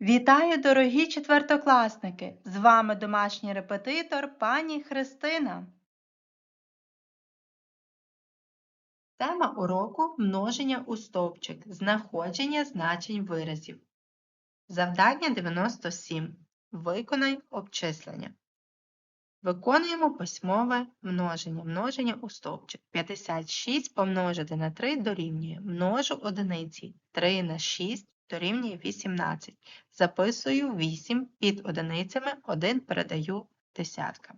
Вітаю, дорогі четвертокласники! З вами домашній репетитор пані Христина. Тема уроку множення у стовпчик, знаходження значень виразів. Завдання 97. Виконай обчислення. Виконуємо письмове множення. Множення у стовпчик. 56 помножити на 3 дорівнює. Множу одиниці. 3 на 6 дорівнює 18. Записую 8 під одиницями, 1 передаю десяткам.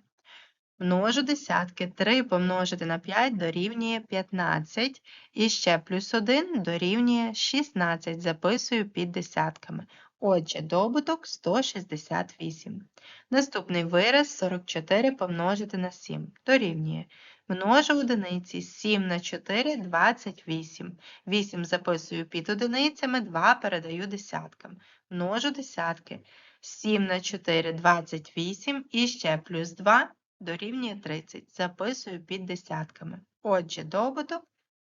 Множу десятки. 3 помножити на 5 дорівнює 15. І ще плюс 1 дорівнює 16. Записую під десятками. Отже, добуток 168. Наступний вираз 44 помножити на 7. Дорівнює. Множу одиниці 7 на 4 – 28. 8 записую під одиницями, 2 передаю десяткам. Множу десятки. 7 на 4 – 28 і ще плюс 2 дорівнює 30. Записую під десятками. Отже, добуток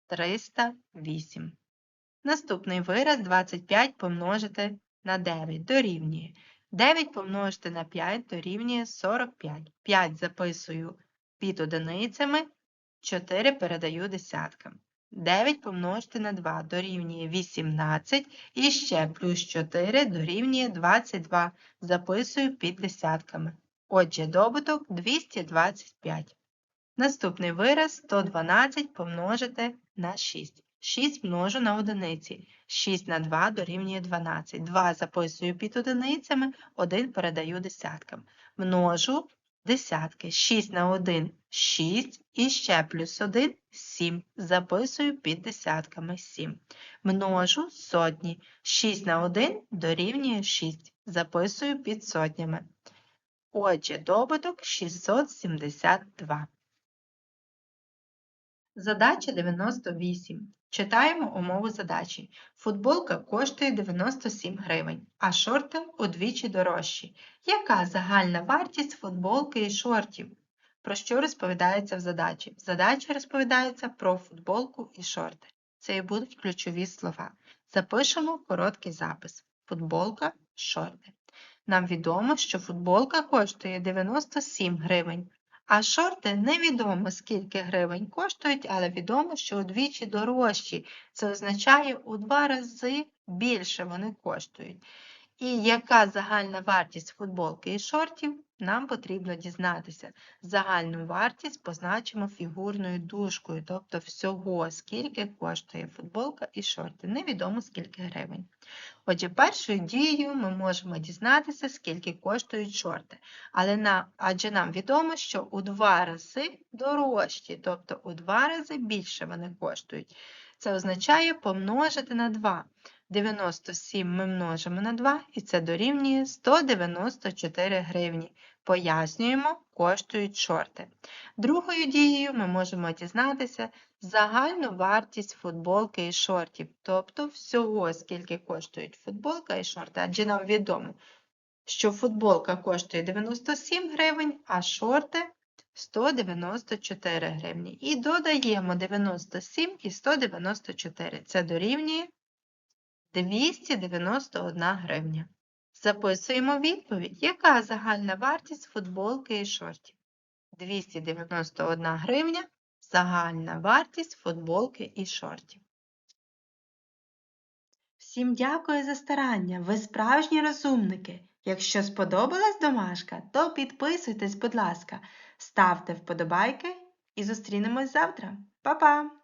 308. Наступний вираз 25 помножити на 9 дорівнює. 9 помножити на 5 дорівнює 45. 5 записую під одиницями, 4 передаю десяткам. 9 помножити на 2 дорівнює 18 і ще плюс 4 дорівнює 22. Записую під десятками. Отже, добуток 225. Наступний вираз 112 помножити на 6. 6 множу на одиниці. 6 на 2 дорівнює 12. 2 записую під одиницями, 1 передаю десяткам. Множу десятки. 6 на 1 – 6 і ще плюс 1 – 7. Записую під десятками 7. Множу сотні. 6 на 1 дорівнює 6. Записую під сотнями. Отже, добуток 672. Задача 98. Читаємо умову задачі. Футболка коштує 97 гривень, а шорти удвічі дорожчі. Яка загальна вартість футболки і шортів? Про що розповідається в задачі? В задачі розповідається про футболку і шорти. Це і будуть ключові слова. Запишемо короткий запис. Футболка, шорти. Нам відомо, що футболка коштує 97 гривень, а шорти невідомо скільки гривень коштують, але відомо, що удвічі дорожчі. Це означає у два рази більше вони коштують. І яка загальна вартість футболки і шортів, нам потрібно дізнатися. Загальну вартість позначимо фігурною дужкою, тобто всього, скільки коштує футболка і шорти. Невідомо скільки гривень. Отже, першою дією ми можемо дізнатися, скільки коштують шорти. Але на, адже нам відомо, що у два рази дорожчі, тобто у два рази більше вони коштують. Це означає помножити на 2. 97 ми множимо на 2, і це дорівнює 194 гривні. Пояснюємо, коштують шорти. Другою дією ми можемо дізнатися загальну вартість футболки і шортів, тобто всього, скільки коштують футболка і шорти, адже нам відомо, що футболка коштує 97 гривень, а шорти 194 гривні. І додаємо 97 і 194. Це дорівнює 291 гривня. Записуємо відповідь, яка загальна вартість футболки і шортів. 291 гривня загальна вартість футболки і шортів. Всім дякую за старання, ви справжні розумники. Якщо сподобалась домашка, то підписуйтесь, будь ласка, ставте вподобайки і зустрінемось завтра. Па-па!